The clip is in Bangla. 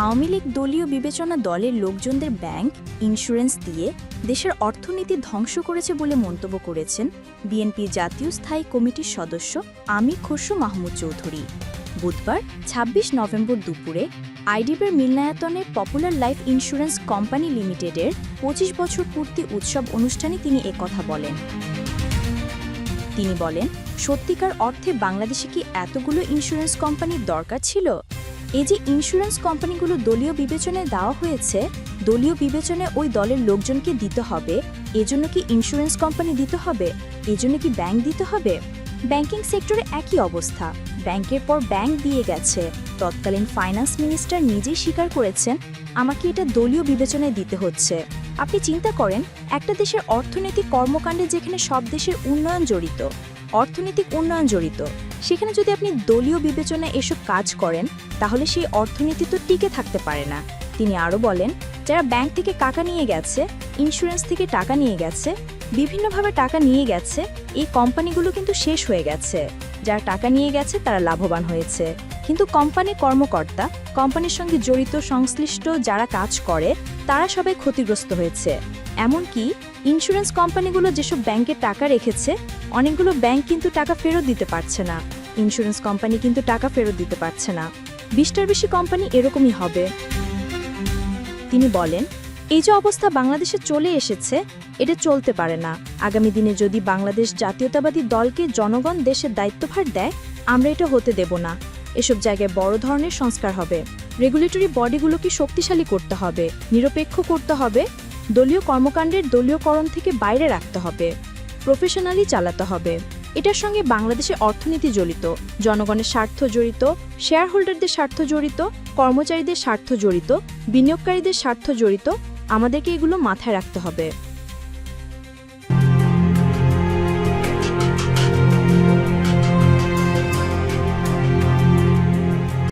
আওয়ামী লীগ দলীয় বিবেচনা দলের লোকজনদের ব্যাংক ইন্স্যুরেন্স দিয়ে দেশের অর্থনীতি ধ্বংস করেছে বলে মন্তব্য করেছেন বিএনপির জাতীয় স্থায়ী কমিটির সদস্য আমির খসরু মাহমুদ চৌধুরী। বুধবার ২৬ নভেম্বর দুপুরে আইডিবের মিলনায়তনের পপুলার লাইফ ইন্স্যুরেন্স কোম্পানি লিমিটেডের পঁচিশ বছর পূর্তি উৎসব অনুষ্ঠানে তিনি একথা বলেন। তিনি বলেন, সত্যিকার অর্থে বাংলাদেশে কি এতগুলো ইন্স্যুরেন্স কোম্পানির দরকার ছিল? এই যে ইন্স্যুরেন্স কোম্পানিগুলো দলীয় বিবেচনায় দেওয়া হয়েছে, দলীয় বিবেচনায় ওই দলের লোকজনকে দিতে হবে। এজন্য কি ইন্স্যুরেন্স কোম্পানি দিতে হবে? এজন্য কি ব্যাংক দিতে হবে? ব্যাংকিং সেক্টরে একই অবস্থা। ব্যাংকের পর ব্যাংক দিয়ে গেছে। তৎকালীন ফাইন্যান্স মিনিস্টার নিজেই স্বীকার করেছেন, আমাকে এটা দলীয় বিবেচনায় দিতে হচ্ছে। আপনি চিন্তা করেন, একটা দেশের অর্থনৈতিক কর্মকাণ্ডে যেখানে সব দেশের উন্নয়ন জড়িত অর্থনৈতিক উন্নয়ন জড়িত। সেখানে যদি আপনি দলীয় বিবেচনায় এসব কাজ করেন, তাহলে সেই অর্থনীতি তো টিকে থাকতে পারে না। তিনি আরও বলেন, যারা ব্যাংক থেকে টাকা নিয়ে গেছে, ইন্স্যুরেন্স থেকে টাকা নিয়ে গেছে, বিভিন্নভাবে টাকা নিয়ে গেছে, এই কোম্পানিগুলো কিন্তু শেষ হয়ে গেছে। যারা টাকা নিয়ে গেছে, তারা লাভবান হয়েছে। কিন্তু কোম্পানির কর্মকর্তা, কোম্পানির সঙ্গে জড়িত সংশ্লিষ্ট যারা কাজ করে, তারা সবাই ক্ষতিগ্রস্ত হয়েছে। এমনকি ইন্স্যুরেন্স কোম্পানিগুলো যেসব ব্যাংকে টাকা রেখেছে, অনেকগুলো ব্যাংক কিন্তু টাকা ফেরত দিতে পারছে না। ইন্স্যুরেন্স কোম্পানি কিন্তু টাকা ফেরত দিতে পারছে না। বিশটার বেশি কোম্পানি এরকমই হবে। তিনি বলেন, এই যে অবস্থা বাংলাদেশে চলে এসেছে, এটা চলতে পারে না। আগামী দিনে যদি বাংলাদেশ জাতীয়তাবাদী দলকে জনগণ দেশের দায়িত্বভার দেয়, আমরা এটা হতে দেব না। এসব জায়গায় বড় ধরনের সংস্কার হবে। রেগুলেটরি বডিগুলোকে শক্তিশালী করতে হবে। নিরপেক্ষ করতে হবে। দলীয় কর্মকাণ্ডের দলীয়করণ থেকে বাইরে রাখতে হবে প্রফেশনালি চালাতে হবে। এটার সঙ্গে বাংলাদেশের অর্থনীতি জড়িত, জনগণের স্বার্থ জড়িত শেয়ার হোল্ডারদের স্বার্থ জড়িত, কর্মচারীদের স্বার্থ জড়িত, বিনিয়োগকারীদের স্বার্থ জড়িত, আমাদেরকে এগুলো মাথায় রাখতে হবে।